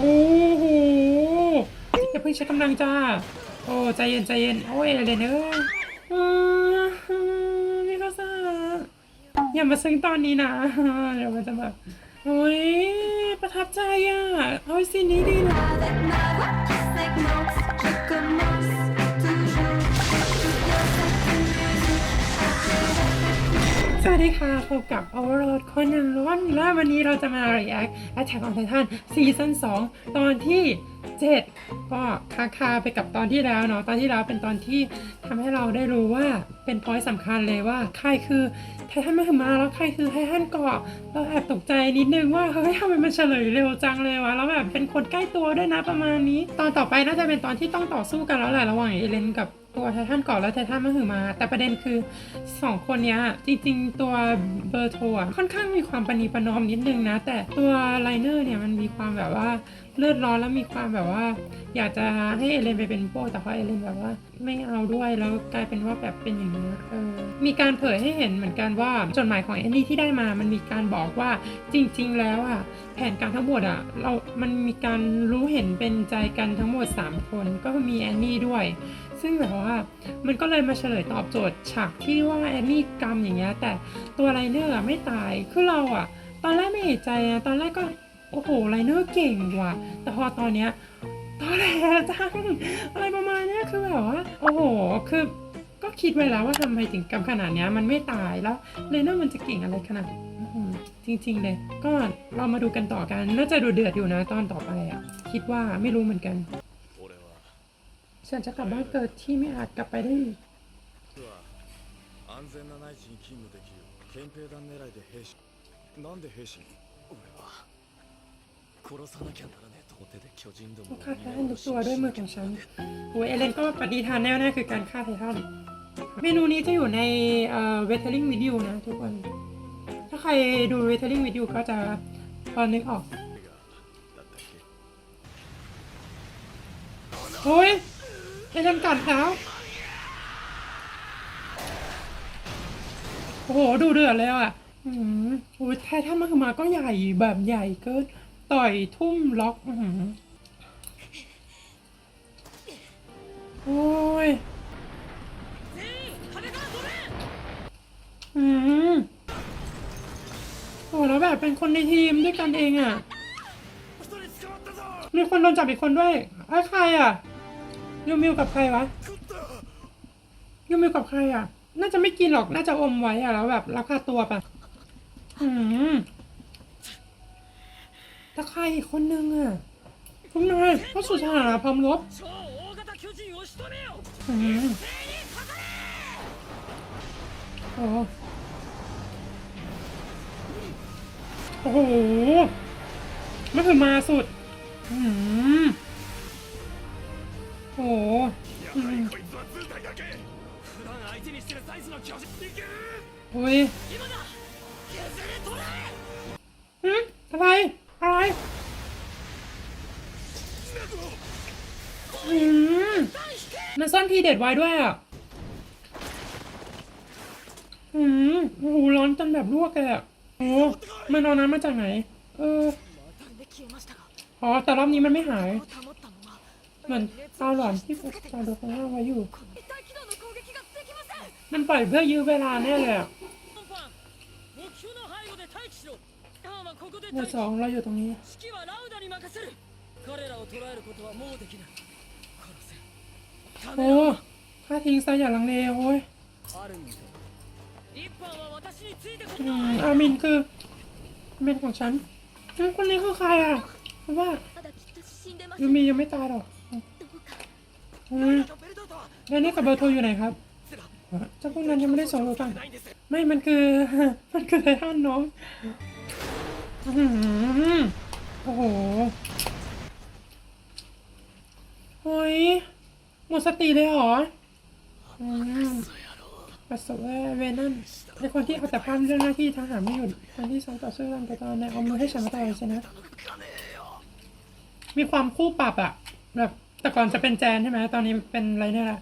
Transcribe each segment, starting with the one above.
โอ้โหอย่าเพิ่งใช้กำลังจ้า โอ้ใจเย็นใจเย็น โอ้ยเอเลนเอ้ยอ่าพี่ก็ซาอย่ามาซึ้งตอนนี้นะ เดี๋ยวมันจะแบบโอ้ยประทับใจอะ เอ้ยซีนนี้ดีนะ สวัสดีค่ะพบกับ Overload คนยังร้อนและวันนี้เราจะมา react Attack on Titan ซีซั่น2 ตอนที่ 7 ก็คาคาไปกับตอนที่แล้วเนาะ ตอนที่แล้วเป็นตอนที่ทำให้เราได้รู้ว่าเป็นพอยต์สำคัญเลยว่าใครคือ ไททันมาถึงมาแล้วใครคือไททันเกาะเราแอบตกใจนิดนึงว่าเฮ้ยทำไมมันเฉลยเร็วจังเลยวะแล้วแบบเป็นคนใกล้ตัวด้วยนะประมาณนี้ ตอนต่อไปน่าจะเป็นตอนที่ต้องต่อสู้กันแล้วแหละระหว่างเอเลนกับตัวไททันเกาะและไททันมาถึงมา แต่ประเด็นคือสองคนนี้จริงๆ ตัวเบอร์โทค่อนข้างมีความปณีประนอมนิดนึงนะ แต่ตัวไลเนอร์เนี่ยมันมีความแบบว่า เลือดร้อนแล้วมีความแบบว่า อยากจะให้เอเลนไปเป็นพวกแต่พอเอเลนแบบว่า ไม่เอาด้วยแล้วกลายเป็นว่าแบบเป็นอย่างนี้เออมีการเผยให้เห็นเหมือนกันว่าจดหมายของแอนนี่ที่ได้มา มันมีการบอกว่าจริง ๆ แล้วอะแผนการทั้งหมดอะเรา มันมีการรู้เห็นเป็นใจกันทั้งหมด 3 คนก็มีแอนนี่ด้วย ซึ่งแบบว่ามันก็เลยมาเฉลยตอบโจทย์ฉากที่ว่าแอนนี่กรรมอย่างเงี้ยแต่ตัวไลเนอร์อไม่ตายคือเราอะตอนแรกไม่เห็นใจนะตอนแรกก็ โอ้โหไลเนอร์เก่งว่ะ แต่พอตอนเนี้ยตอนแรกจังอะไรประมาณเนี้ยคือแบบว่า โอ้โห คือก็คิดไว้แล้วว่าทำไมถึงกรรมขนาดเนี้ยมันไม่ตายแล้วไลเนอร์มันจะเก่งอะไรขนาดนั้นอื้อหือจริง ๆ เลย ก็เรามาดูกันต่อกัน น่าจะดูเดือดอยู่นะตอนต่อไปอะคิดว่าไม่รู้เหมือนกัน 俺は ฉันจะกลับบ้านเกิดที่ไม่อาจกลับไปได้อีก 僕は安全な内地に勤務できる憲兵団狙いで兵士なんで兵士に俺は 殺さなきゃならねえと手で巨人ども ฆ่าไททันทุกตัวด้วยมือของฉันโอ้ยเอเลนก็ปฏิทานแน่วแน่คือการฆ่าไททัน เมนูนี้จะอยู่ในเอ่อเวทเทอริงวิดีโอนะทุกคน ถ้าใครดูเวทเทอริงวิดีโอก็จะพอนึกออก だったっけ โอ้ยเอเลนกัดแล้วโอ้โห ดูเดือดเลยอ่ะ อืมโอ้ยไททันมาคือมาก็ใหญ่แบบใหญ่เกิน ต่อยทุ่มล็อกโอ้ยอืมโอ้แล้วแบบเป็นคนในทีมด้วยกันเองอะ มีคนโดนจับอีกคนด้วยไอ้ใครอะยูมิวกับใครวะยูมิวกับใครอะ น่าจะไม่กินหรอก น่าจะอมไว้อะแล้วแบบรับค่าตัวไปะอืม แล้ใครอีกคนนึงอะคุณนายพระสุชาพรมลบโอ้โอ้โหมันถึงมาสุดอืโอ้โหโอ้ย เดไว้ด้วยอะอืมโอ้โหร้อนจนแบบลวกเลยอะโอ้มันเอนน้ำมาจากไหน เอออ๋อแต่รอบนี้มันไม่หาย มันเอาหลอนที่ตาดูข้างล่างไว้อยู่ มันปล่อยเพื่อยื้อเวลาแน่เลยอะเมู่สองเราอยู่ตรงนี้ โอ้ฆ่าทิ้งซะอย่าลังเลโอ้ยอามินคือเมนของฉันคนนี้คือใครอะว่ายูมียังไม่ตายหรอกแล้วนี่กับเบลโทอยู่ไหนครับเจ้าพวกนั้นยังไม่ได้ส่งเราไปไม่ มันคือ มันคือไททันน้องโอ้โห เฮ้ย หมดสติเลยเหรอเวนปัสสาวะเวนั่นในคนที่เอาแต่พันเรื่องหน้าที่ทหารไม่หยุดคนที่สองต่อสู้กันไปตอนในเอามือให้ฉันมาต่อยชนะ มีความคู่ปรับอะแบบแต่ก่อนจะเป็นแจนใช่ไหมตอนนี้เป็นไรเนี่ยล่ะ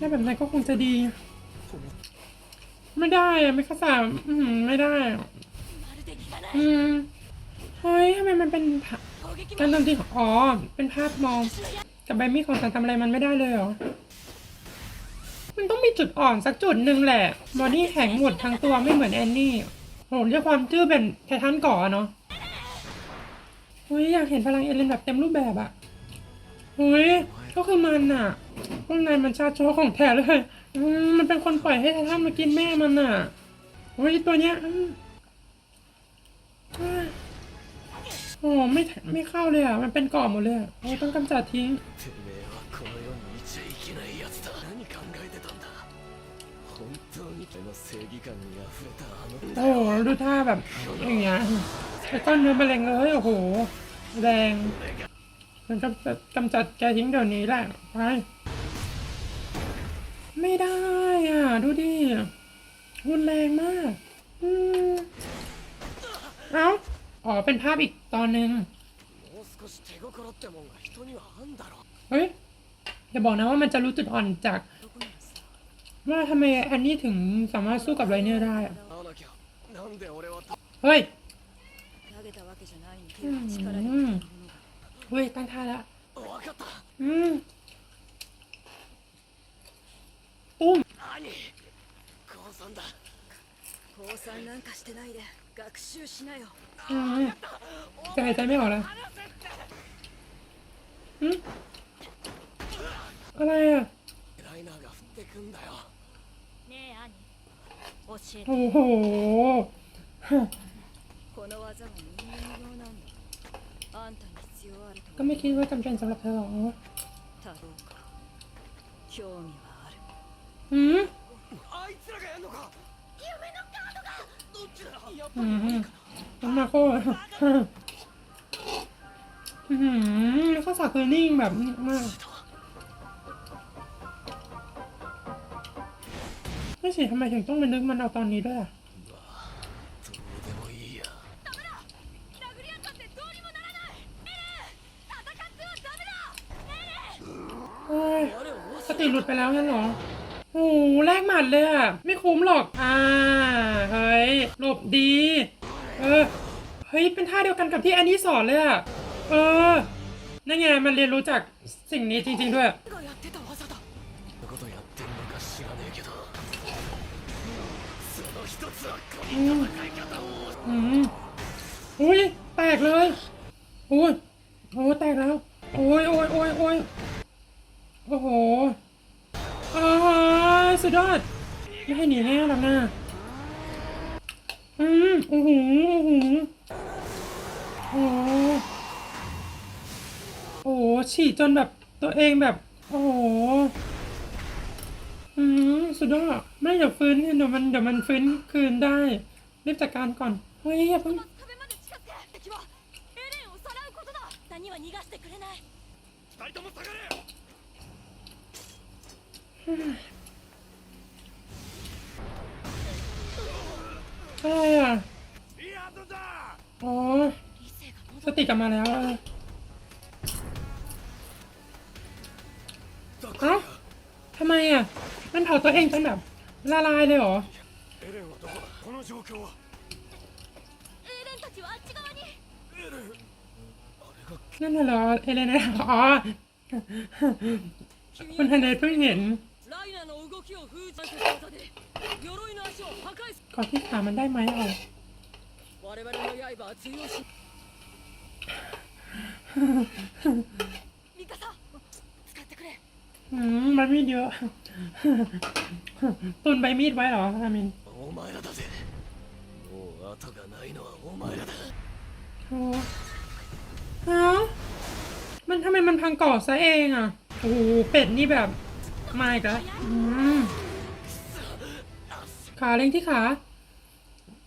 ถ้าแบบนั้นก็คงจะดี ไม่ได้อะไม่ข้าสามไม่ได้ อืมเฮ้ยทำไมมันเป็น การもโจมตีของอ๋อ เป็นภาพมอง กับใบมีดของสันทำอะไรมันไม่ได้เลยเหรอ มันต้องมีจุดอ่อนสักจุดหนึ่งแหละ บอดี้แข็งหมดทั้งตัวไม่เหมือนแอนนี่โหเรียความจื้อเป็นไททันก่อเนาะเฮ้ยอยากเห็นพลังเอเลนแบบเต็มรูปแบบอะเฮ้ยก็คือมันอะพวกนายมันชาโชของแท้เลยมันเป็นคนปล่อยให้ไททันมากินแม่มันอะเฮ้ยตัวเนี้ย โอ้ไม่ไม่เข้าเลยอะ มันเป็นกรอบหมดเลยอ่เราต้องกำจัดทิ้งโอ้ดูท่าแบบอย่างเงี้ยไอ้ก้อนเนื้อมะเร็งเลยโอ้โห แรงมันกำจัดกำจัดแกทิ้งเดี๋ยวนี้แหละไปไม่ได้อะ ดูดิรุนแรงมาก อืม เอ้า อ๋อ เป็นภาพอีกตอนหนึ่งเฮ้ยอย่าบอกนะว่ามันจะรู้จุดอ่อนจาก ว่าทำไมแอนนี่ถึงสามารถสู้กับไรเนอร์ได้ เฮ้ยเฮ้ย ตั้งท่าละอืมปุ้ม 何降参だ降参なんかしてないで学習しなよ อืมจะหายใจไม่ออกแล้วอืมอะไรอ่ะ ライナーが降ってくんだよねえ兄教えて โอ้โห この技は人間用なんだあんたに必要あると ก็ไม่คิดว่าจำเป็นสำหรับเธอหรอก たどうか興味はある อืม あいつらがやんのか อืมน้มาโคอืมข้าวสาคือนิ่งแบบนิ่มากไม่สิทำไมถึงต้องมานึกมันเอาตอนนี้ด้วยอะสติหลุดไปแล้วงั้นเหรอ หูแลกหมัดเลยอะไม่คุ้มหรอก อ่า เฮ้ย หลบดี เออ เฮ้ย เป็นท่าเดียวกันกับที่แอนนี่สอนเลยอะเออ นั่นไง มันเรียนรู้จากสิ่งนี้จริง ๆ ด้วย อืมอุ้ย แตกเลยอุ้ยโอ้แตกแล้ว โอ้ยโอ้ยโอ้ยโอ้ยโอ้โห อ้ายสุดยอด ไม่ให้หนีแน่หรอกนะอืมโอ้โหโอ้โหโอ้โหโอ้โหฉีดจนแบบตัวเองแบบ โอ้โห อืมสุดยอด ไม่เดี๋ยวฟื้นเดี๋ยวมันเดี๋ยวมันฟื้นคืนได้ รีบจัดการก่อน เฮ้ยอย่าเพิ่ง 壁まで近づけ敵はエレンをさらうことだ谷は逃がしてくれない二人とも下がれ อะไรอ่สติกลับมาแล้วอะเอ้าทำไมอะ มันเผาตัวเองจนแบบละลายเลยเหรอนั่นเหรอเอเลนอ๋อคุณฮันเดเพิ่งเห็น ก่อนที่ขามันได้ไหมเราอืมมันมีดเยอะ ตุนใบมีดไว้เหรออามินโอ้โฮะมันทำไมมันพังก่อซะเองอะ โอ้เป็ดนี่แบบ ไม่จ้ะขาเล็งที่ขา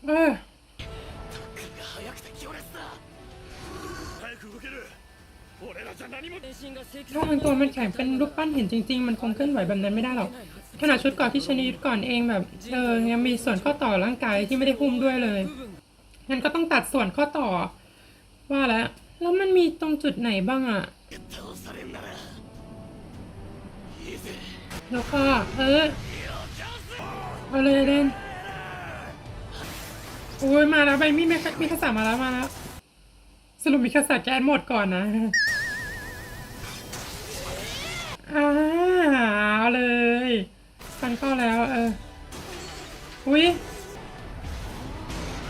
เออถ้ามันตัวมันแข็งเป็นรูปปั้นหินจริง ๆ มันคงเคลื่อนไหวแบบนั้นไม่ได้หรอก ขนาดชุดก่อนที่ชนิดก่อนเองแบบ เออ ยังมีส่วนข้อต่อร่างกายที่ไม่ได้หุ้มด้วยเลย งั้นก็ต้องตัดส่วนข้อต่อ ว่าแล้ว แล้วมันมีตรงจุดไหนบ้างอะ แล้วก็เออเอาเลยเล่นโอ้ยมาแล้วใบมีดมีมีคาสามาแล้วมาแล้วสรุปมีคาสาแก๊สหมดก่อนนะอ่าเอาเลยฟันเข้าแล้วเอออุ้ย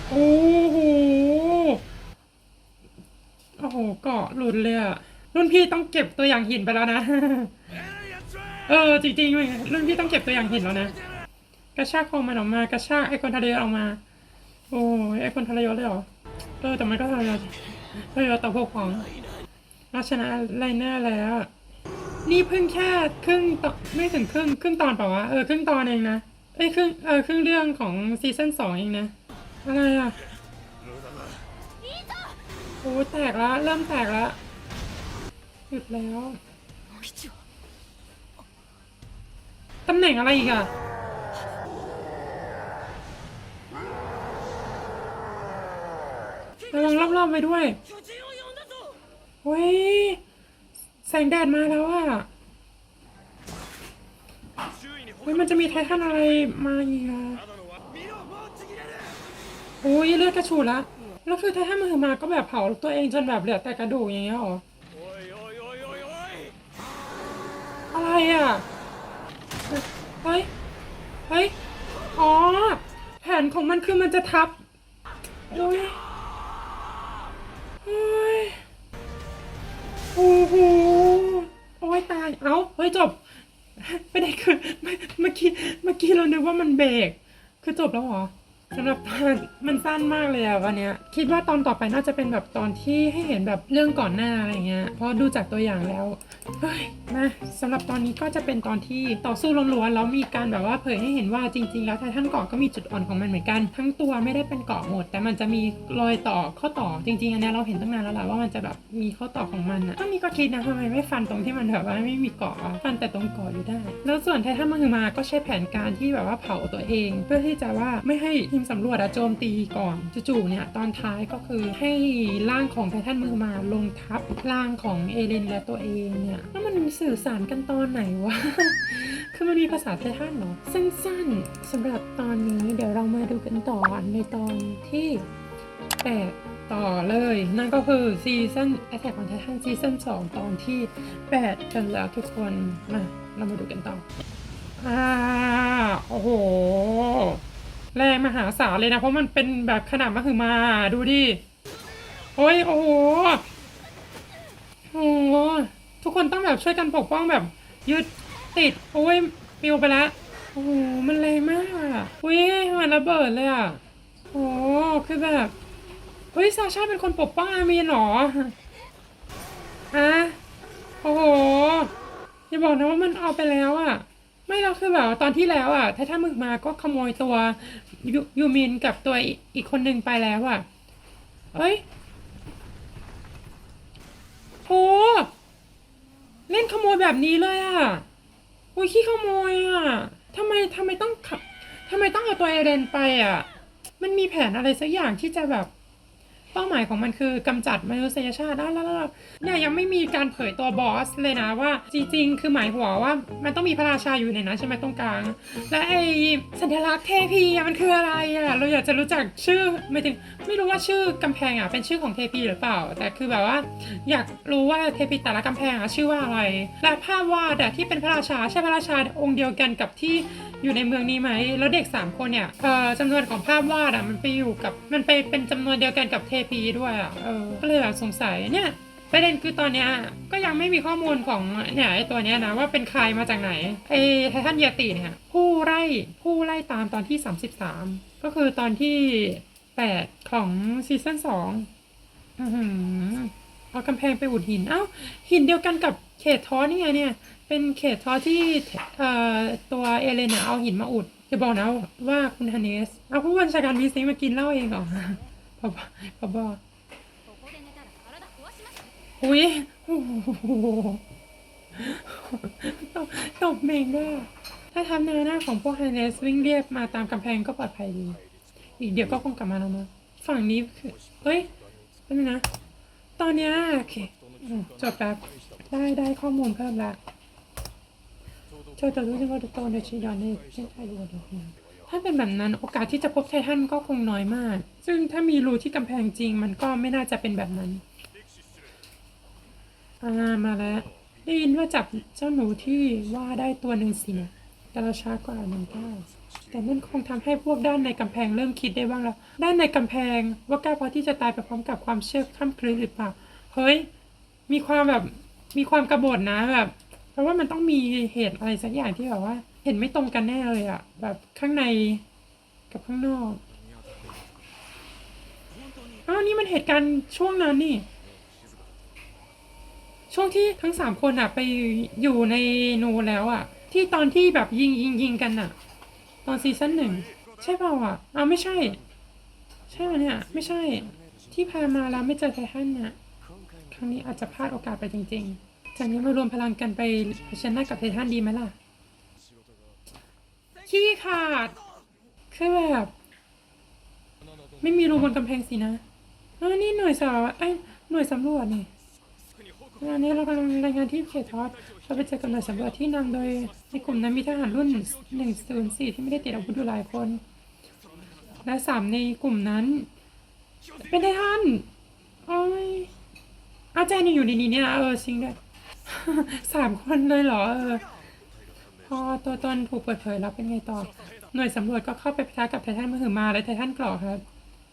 โอ้โหโอ้โหเกาะหลุดเลยอะรุ่นพี่ต้องเก็บตัวอย่างหินไปแล้วนะ เออจริงๆเว้ยรุ่นพี่ต้องเก็บตัวอย่างหินแล้วนะ กระชากคอมันออกมากระชากไอ้คนทะเลออกมา โอ้ยไอ้คนทะเลยศเลยเหรอเออแต่มันก็ทะเลยศทะเลยศต่อพวกของเราชนะไลเนอร์แล้ว นี่เพิ่งแค่ครึ่งตอนไม่ถึงครึ่งครึ่งตอนเปล่าวะเออครึ่งตอนเองนะเอ้ยครึ่งเออครึ่งเรื่องของซีซั่นสองเองนะอะไรอะโอ้แตกแล้วเริ่มแตกแล้วหยุดแล้ว ตำแหน่งอะไรอีกอะระวังรอบๆไปด้วยเฮ้ย แสงแดดมาแล้วอะเฮ้ย มันจะมีไททันอะไรมาอีกอะโอ้ยเลือดกระฉูดละแล้วคือไททันมือมาก็แบบเผาตัวเองจนแบบเหลือแต่กระดูกอย่างเงี้ยหรออะไรอะ เฮ้ย เฮ้ย อ๋อ แผนของมันคือมันจะทับโอ้ยเฮ้ย โอ้โห โอ้ยตาย เอ้า เฮ้ยจบ ไม่ได้คือเมื่อเมื่อกี้ เมื่อกี้เรานึกว่ามันเบรก คือจบแล้วเหรอสำหรับตอนมันสั้นมากเลยอะวันเนี้ย คิดว่าตอนต่อไปน่าจะเป็นแบบตอนที่ให้เห็นแบบเรื่องก่อนหน้าอะไรเงี้ยเพราะดูจากตัวอย่างแล้ว มาสำหรับตอนนี้ก็จะเป็นตอนที่ต่อสู้ล้วนๆแล้วมีการแบบว่าเผยให้เห็นว่าจริง ๆ แล้วไททันเกาะก็มีจุดอ่อนของมันเหมือนกัน ทั้งตัวไม่ได้เป็นเกาะหมด แต่มันจะมีรอยต่อข้อต่อจริงๆอันนี้เราเห็นตั้งนานแล้วแหละว่ามันจะแบบมีข้อต่อของมันอะตอนนี้ก็คิดนะทำไมไม่ฟันตรงที่มันแบบว่าไม่มีเกาะฟันแต่ตรงเกาะอยู่ได้ แล้วส่วนไททันมังคือมาก็ใช้แผนการที่แบบว่าเผาตัวเอง เพื่อที่จะว่าไม่ให้ทีมสำรวจอะโจมตีก่อนจู่ๆเนี่ยตอนท้ายก็คือให้ร่างของไททันมือมาลงทับร่างของเอเลนและตัวเองเนี่ยแล้วมันสื่อสารกันตอนไหนวะ คือมันมีภาษาไททันเหรอสั้นๆสำหรับตอนนี้เดี๋ยวเรามาดูกันต่อในตอนที่8ต่อเลย นั่นก็คือซีซั่น Attack on Titan ซีซั่น2ตอนที่8กันแล้วทุกคนมาเรามาดูกันต่ออ่าโอ้โห แรงมหาศาลเลยนะ เพราะมันเป็นแบบขนาดมหึมาดูดิ โอ้ย โอ้โหโอ้โห ทุกคนต้องแบบช่วยกันปกป้องแบบยึดติดโอ้ยปิวไปแล้วโอ้โหมันแรงมากอะอุ้ยมันระเบิดเลยอะโอ้คือแบบเฮ้ยซาชาเป็นคนปกป้องอามีนเหรอฮะโอ้โหอย่าบอกนะว่ามันเอาไปแล้วอะ ไม่เราคือแบบตอนที่แล้วอะ ถ้าถ้ามึกมาก็ขโมยตัวยูยูมินกับตัวอีกอีกคนหนึ่งไปแล้วอะ เอ้ยโห เล่นขโมยแบบนี้เลยอะโอ้ยขี้ขโมยอะทำไมทำไมต้องขับทำไมต้องเอาตัวเอเดนไปอะ มันมีแผนอะไรสักอย่างที่จะแบบ เป้าหมายของมันคือกำจัดมนุษยชาติได้แล้วแล้วแล้วเนี่ยยังไม่มีการเผยตัวบอสเลยนะว่าจริงๆคือหมายหัวว่ามันต้องมีพระราชาอยู่ในนั้นใช่ไหมตรงกลาง และไอสัญลักษณ์เทพีมันคืออะไรอะเราอยากจะรู้จักชื่อไม่ถึงไม่รู้ว่าชื่อกำแพงอะเป็นชื่อของเทพีหรือเปล่า แต่คือแบบว่า อยากรู้ว่าเทพีแต่ละกำแพงอะชื่อว่าอะไร และภาพวาดอะที่เป็นพระราชาใช่พระราชาองค์เดียวกันกับที่ อยู่ในเมืองนี้ไหม แล้วเด็กสามคนเนี่ยเอ่อจำนวนของภาพวาดอะมันไปอยู่กับมันไปเป็นจำนวนเดียวกันกับเทพีด้วยอะเออก็เลยแบบสงสัยเนี่ยประเด็นคือตอนเนี้ยก็ยังไม่มีข้อมูลของเนี่ยไอตัวเนี้ยนะว่าเป็นใครมาจากไหนไอไททันเยติเนี่ยผู้ไล่ผู้ไล่ตามตอนที่ 33 ก็คือตอนที่ 8 ของซีซั่น2อื้อหือเอากำแพงไปอุดหิน เอ้าหินเดียวกันกับเขตท้อนี่ไงเนี่ย เป็นเขตทอที่ตัวเอเลนเอาหินมาอุดจะบอกนะว่าคุณฮานเสเอาผู้บัญชาการวีซิมากินเหล้าเองเหรอพอบพอบอุ้ยโอ้โหตบเมงด้วยถ้าทำแน้วหน้าของพวกฮานสวิ่งเรียบมาตามกำแพงก็ปลอดภัยดี อีกเดี๋ยวก็คงกลับมาแล้วมั้งฝั่งนี้คือเฮ้ยเป็นนะ ตอนนี้โอเคจบแล้วได้ได้ข้อมูลเพิ่มแล้ว เจอแต่รู้สึกว่าโตในชิดอนในเส้นทางดูดอกมาถ้าเป็นแบบนั้นโอกาสที่จะพบไททันก็คงน้อยมาก ซึ่งถ้ามีรูที่กำแพงจริงมันก็ไม่น่าจะเป็นแบบนั้นอ่ามาแล้วได้ยินว่าจับเจ้าหนูที่ว่าได้ตัวหนึ่งสินะแต่เราช้ากว่ามันได้แต่นั่นคงทำให้พวกด้านในกำแพงเริ่มคิดได้บ้างแล้ว ด้านในกำแพงว่ากล้าพอที่จะตายไปพร้อมกับความเชื่อข้ามคลื่นหรือเปล่า เฮ้ย มีความแบบ มีความกระบฏนะแบบ เพราะว่ามันต้องมีเหตุอะไรสักอย่างที่แบบว่า เห็นไม่ตรงกันแน่เลยอะแบบข้างในกับข้างนอกอ้าวนี่มันเหตุการณ์ช่วงนั้นนี่ ช่วงที่ทั้งสามคนอะไปอยู่ในนูแล้วอะที่ตอนที่แบบยิงยิงยิงกันอะตอนซีซั่นหนึ่งใช่เปล่าอะอ้าวไม่ใช่ ใช่ไหมเนี่ย ไม่ใช่ ที่พามาแล้วไม่เจอไททันน่ะครั้งนี้อาจจะพลาดโอกาสไปจริง ๆ จากนี้มารวมพลังกันไปเผชิญหน้ากับไททันดีไหมล่ะ ขี้ขาด คือแบบ ไม่มีรูบนกำแพงสินะเออนี่หน่วยสาวไอ้หน่วยสำรวจนี่อันนี้เรากำลังรายงานที่เขตทอสเราไปเจอกับหน่วยสำรวจที่นำโดย ในกลุ่มนั้นมีทหารรุ่น 104 ที่ไม่ได้ติดอาวุธอยู่หลายคน และสามในกลุ่มนั้น เป็นไททันโอ้ยอาจารย์ยังอยู่ในนี้เนี่ยเออจริงด้วย สามคนเลยเหรอเออพอตัวตนถูกเปิดเผยแล้วเป็นไงต่อ หน่วยสำรวจก็เข้าไปพะทะกับไททันมหึมาและไททันกรอกครับ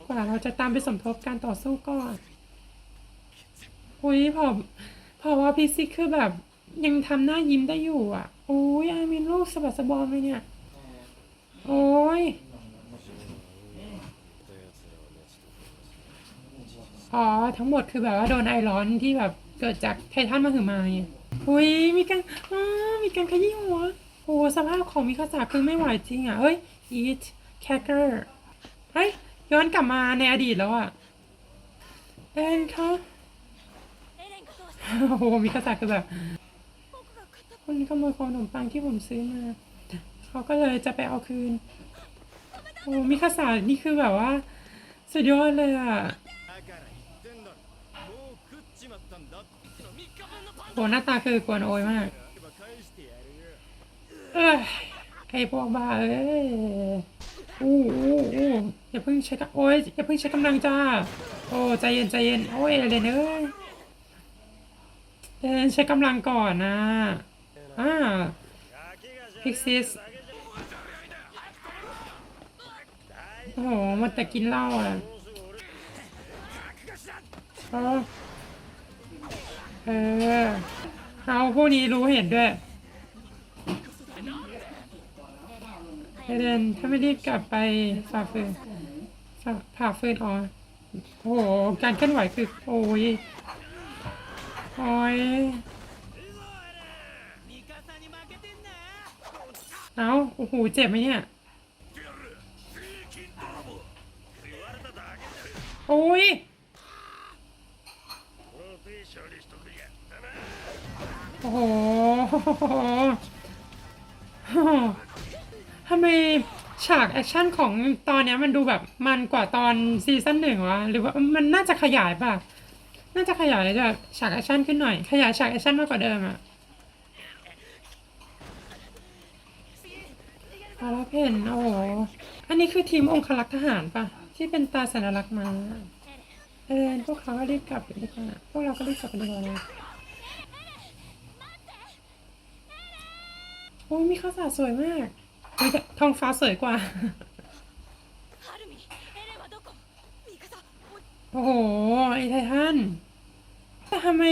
กว่าเราจะตามไปสมทบการต่อสู้ก็อุ้ยพอพอว่าพิซิกคือแบบ ยังทำหน้ายิ้มได้อยู่อะโอ้ยอามินลูกสะบัดสะบอมเลยเนี่ย โอ้ยอ๋อทั้งหมดคือแบบว่าโดนไอร้อนที่แบบ เกิดจากไททันมาถึงมาไงอุ้ยมีการอ้ามีการขยี้หัวโอ้สภาพของมิคาสาคือไม่ไหวจริงอะเฮ้ย eat cracker เฮ้ย ย้อนกลับมาในอดีตแล้วอะเอ็นเขาโอ้โหมิคาสาคือแบบคุณขโมยขขนมปังที่ผมซื้อมา เขาก็เลยจะไปเอาคืน โอ้มิคาสานี่คือแบบว่า สุดยอดเลยอะ โหหน้าตาคือกวนโอยมาก เออไอพวกบ้าเอ้ยอู้อู้อู้อย่าเพิ่งใช้กโอ้ยอย่าเพิ่งใช้กำลังจ้า โอ้ใจเย็นใจเย็นโอ้ยอะไรเนยเดินใช้กำลังก่อนนะอ่าพิกซิสโอ้โหมันแต่กินเหล้าอะ เออเอาพวกนี้รู้เห็นด้วยเอเดนถ้าไม่รีบกลับไปฝ่าฟืนฝ่าผ่าฟืนอ๋อโอ้โห การเคลื่อนไหวคือ โอ้ยโอ้ยเอาโอ้โห เจ็บไหมเนี่ย โอ้ย โอ้โหทำไมฉากแอคชั่นของตอนนี้มันดูแบบมันกว่าตอนซีซั่นหนึ่งวะหรือว่ามันน่าจะขยายป่ะ น่าจะขยายจากฉากแอคชั่นขึ้นหน่อย ขยายฉากแอคชั่นมากกว่าเดิมอะเอาแล้วเพนโอ้โห อันนี้คือทีมองคลักษ์ทหารป่ะที่เป็นตาสัญลักษณ์มาเออพวกเขาก็รีบกลับไปดีกว่าพวกเราก็รีบกลับไปดีกว่าเลยโอ้ยมีข้าวสารสวยมากเฮ้ยแต่ท้องฟ้าสวยกว่า ハルミエレンはどこミカサお โอ้โห ไอไททัน แต่ทำไม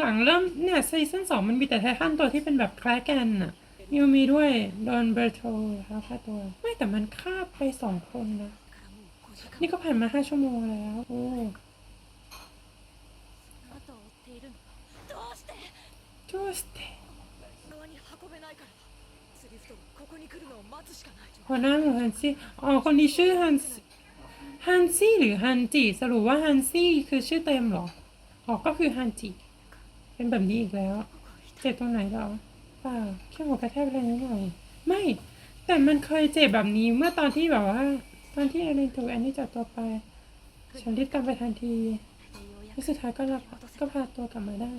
หลังๆ เริ่มเนี่ยซีซั่นสองมันมีแต่ไททันตัวที่เป็นแบบคล้ายกันน่ะมิวมีด้วยโดนเบอร์โทแล้วค่าตัว ไม่แต่มันฆ่าไปสองคนนะ からもう5時間 นี่ก็ผ่านมาห้าชั่วโมงแล้ว โอ้ 後を追っているのどうして คนนั้นหรือฮันซี่อ๋อคนนี้ชื่อฮันฮันซี่หรือฮันจีสรุปว่าฮันซี่คือชื่อเต็มหรออ๋อก็คือฮันจีเป็นแบบนี้อีกแล้ว เจ็บตรงไหนหรอเปล่าแค่หัวกระแทกแะไรนิดหน่อย ไม่ แต่มันเคยเจ็บแบบนี้เมื่อตอนที่แบบว่า ตอนที่เอลินถูกแอนนี่จับตัวไปฉันรีบตามไปทันทีแล้สุดท้ายก็รับก็พาตัวกลับมาได้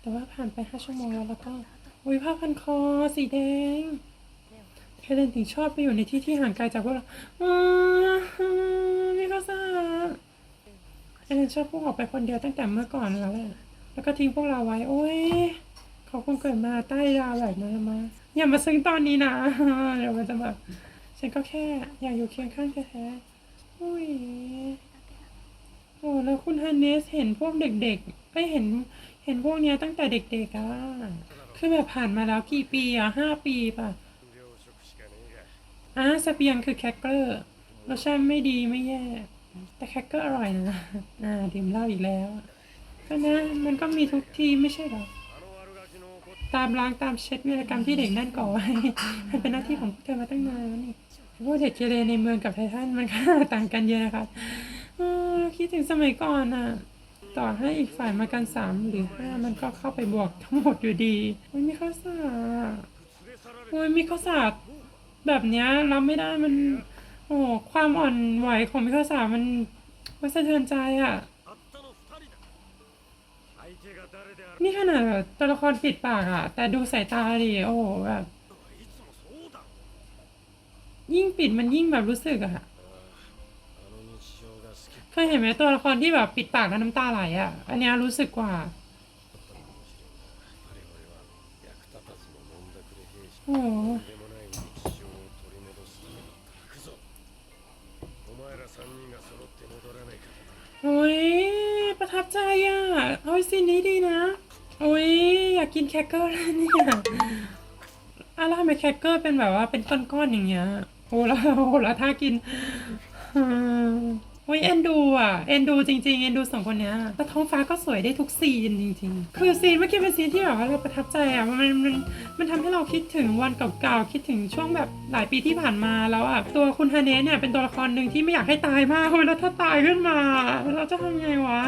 แต่ว่าผ่านไปห้าชั่วโมงแล้วแล้วก็อุ้ยผ้าพันคอสีแดง แพเลนถึงชอบไปอยู่ในที่ที่ห่างไกลจากพวกเราอืมมิคาซาเฮเลนชอบพวกออกไปคนเดียวตั้งแต่เมื่อก่อนแล้วแหละแล้วก็ทิ้งพวกเราไว้ โอ้ย เขาคงเกิดมาใต้ดาวแบบนั้นมา อย่ามาซึ้งตอนนี้นะ เดี๋ยวมันจะแบบฉันก็แค่อยากอยู่เคียงข้างแท้ๆอุ้ย โอ้แล้วคุณฮันเนสเห็นพวกเด็กๆไม่เห็น เห็นพวกเนี้ยตั้งแต่เด็กๆอะ คือแบบผ่านมาแล้วกี่ปีอะห้าปีป่ะ อะสเปียงคือแคคเกอร์รสชาติไม่ดีไม่แย่ แต่แคคเกอร์อร่อยนะอ่าดื่มเหล้าอีกแล้ว ก็นะมันก็มีทุกที่ไม่ใช่หรอ ตามล้างตามเช็ดวีรกรรมที่เด็กนั่นก่อไว้มันเป็นหน้าที่ของพวกเธอมาตั้งนานแล้วนี่พวกเด็กเกเรในเมืองกับไททันมันก็ต่างกันเยอะนะคะคิดถึงสมัยก่อนน่ะต่อให้อีกฝ่ายมากันสามหรือห้ามันก็เข้าไปบวกทั้งหมดอยู่ดีโอ้ยมีข้าวสารโอ้ยมีข้าวสาร แบบเนี้ยรับไม่ได้มัน โอ้ความอ่อนไหวของมีข้าสามันมันสะเทือนใจอะ นี่ขนาดแบบตัวละครปิดปากอะแต่ดูสายตาดิโอ้โหแบบ ยิ่งปิดมันยิ่งแบบรู้สึกอะเคยเห็นไหมตัวละครที่แบบปิดปากแล้วน้ำตาไหลอะอันเนี้ยรู้สึกกว่าโอ้ โหโอ้ย ประทับใจอะเอาซีนนี้ดีนะโอ้ยอยากกินแครกเกอร์แล้วเนี่ยอะแล้วทำไมแครกเกอร์เป็นแบบว่าเป็นก้อนๆอย่างเงี้ยโอ้แล้วโอ้แล้วถ้ากิน โอ้ยเอ็นดูอะเอ็นดูจริงๆเอ็นดูสองคนเนี้ยแล้ท้องฟ้าก็สวยได้ทุกซีนจริงๆ คือซีนเมื่อกี้เป็นซีนที่แบบว่าเราประทับใจอะมันมันมันทำให้เราคิดถึงวันเก่าๆคิดถึงช่วงแบบหลายปีที่ผ่านมาแล้วอะตัวคุณฮาเนสเนี่ยเป็นตัวละครหนึ่งที่ไม่อยากให้ตายมากเลยแล้วถ้าตายขึ้นมาเราจะทำไงวะ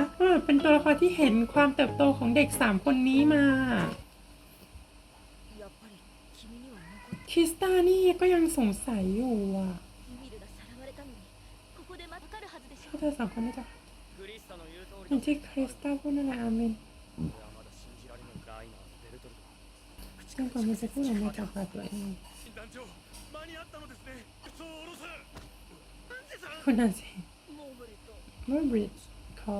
เป็นตัวละครที่เห็นความเติบโตของเด็ก 3 คนนี้มาคริสตานี่ก็ยังสงสัยอยู่อะ เธอสองคนไม่จับอินทิคริสตาพูดนั่นแหละอามินจนกว่ามันจะพูดออกมาจากปากตัวเองคุณนั่นสิเมื่อบริดขอ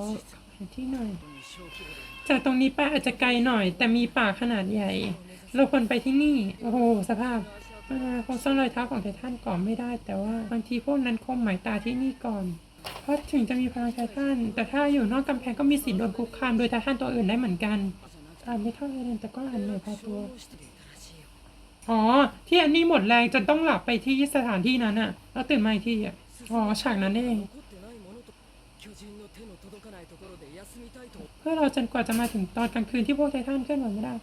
ขอที่หน่อย จากตรงนี้ไปอาจจะไกลหน่อย แต่มีป่าขนาดใหญ่ เราควรไปที่นี่ โอ้โห สภาพคงซ่อนรอยเท้าของไททานก่อนไม่ได้ แต่ว่าบางทีพวกนั้นคมหมายตาที่นี่ก่อน เพราะถึงจะมีพลังชายท่าน แต่ถ้าอยู่นอกกำแพงก็มีสิทธิ์โดนคุกคามโดยชาท่านตัวอื่นได้เหมือนกันอานไม่เท่าไรเลยแต่ก็อันเหนื่อยพอตัว อ๋อ ที่อันนี้หมดแรงจะต้องหลับไปที่สถานที่นั้นอะแล้วตื่นมาที่อะอ๋อฉากนั้นเองเพื่อเราจนกว่าจะมาถึงตอนกลางคืนที่พวกไททันเคลื่อนไหวไม่ได้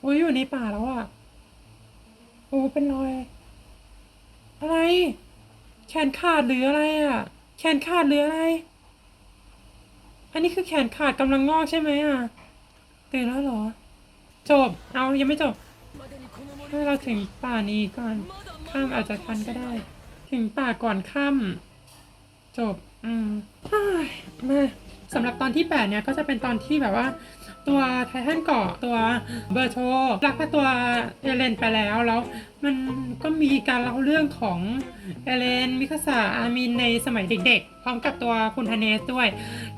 โอ้ยอยู่ในป่าแล้วอะ โอ้เป็นรอย อะไร แขนขาดหรืออะไรอะ แขนขาดหรืออะไร อันนี้คือแขนขาดกำลังงอกใช่ไหมอะตื่นแล้วเหรอ จบ เอายังไม่จบให้เราถึงป่านี้ก่อน ข้ามอาจจะทันก็ได้ ถึงป่าก่อนข้ามจบ อืมมาสำหรับตอนที่แปดเนี่ยก็จะเป็นตอนที่แบบว่า ตัวไททันเกาะตัวเบอร์โทลักพาตัวเอเลนไปแล้วแล้ว มันก็มีการเล่าเรื่องของเอเลนมิคาสาอามินในสมัยเด็กๆ พร้อมกับตัวคุณฮาเนสด้วย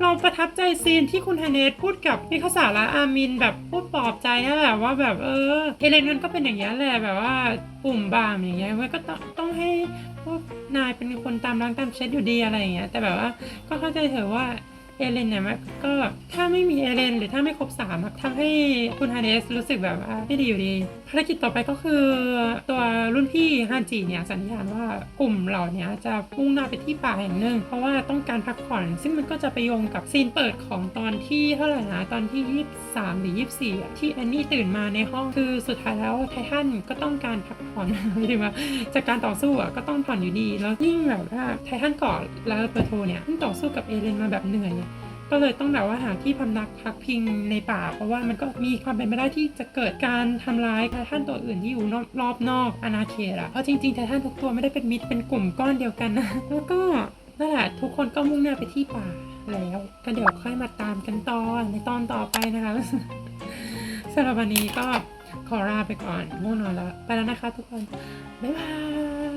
เราประทับใจซีนที่คุณฮาเนสพูดกับมิคาสาและอามินแบบพูดปลอบใจนั่นแหละว่าแบบเออเอเลนมันก็เป็นอย่างนี้แหละแบบว่าปุ่มบามอย่างเงี้ยมันก็ต้องต้องให้พวกนายเป็นคนตามล้างตามเช็ดอยู่ดีอะไรอย่างเงี้ยแต่แบบว่าก็เข้าใจเถอะว่า เอเลนเนี่ยมันก็ถ้าไม่มีเอเลนหรือถ้าไม่ครบสามทำให้คุณฮาเนสรู้สึกแบบว่าไม่ดีอยู่ดี ภารกิจต่อไปก็คือตัวรุ่นพี่ฮันจีเนี่ยสัญญาณว่ากลุ่มเหล่านี้จะมุ่งหน้าไปที่ป่าแห่งหนึ่ง เพราะว่าต้องการพักผ่อน ซึ่งมันก็จะไปโยงกับซีนเปิดของตอนที่เท่าไหร่นะตอนที่ 23 หรือ 24 ที่แอนนี่ตื่นมาในห้องคือสุดท้ายแล้วไททันก็ต้องการพักผ่อนหมายถึงว่าจากการต่อสู้อะก็ต้องผ่อนอยู่ดี แล้วยิ่งแบบว่าไททันเกาะแล้วเปอร์โทเนี่ยเพิ่งต่อสู้กับเอเลนมาแบบเหนื่อย ก็เลยต้องแบบว่าหาที่พำนักพักพิงในป่า เพราะว่ามันก็มีความเป็นไปได้ที่จะเกิดการทำร้ายไททันตัวอื่นที่อยู่รอบนอกอาณาเขตอะเพราะจริงๆไททันทุกตัวไม่ได้เป็นมิตรเป็นกลุ่มก้อนเดียวกันนะแล้วก็นั่นแหละทุกคนก็มุ่งหน้าไปที่ป่าแล้วก็เดี๋ยวค่อยมาตามกันต่อในตอนต่อไปนะคะสำหรับวันนี้ก็ขอลาไปก่อนง่วงนอนแล้ว ไปแล้วนะคะทุกคน บ๊ายบาย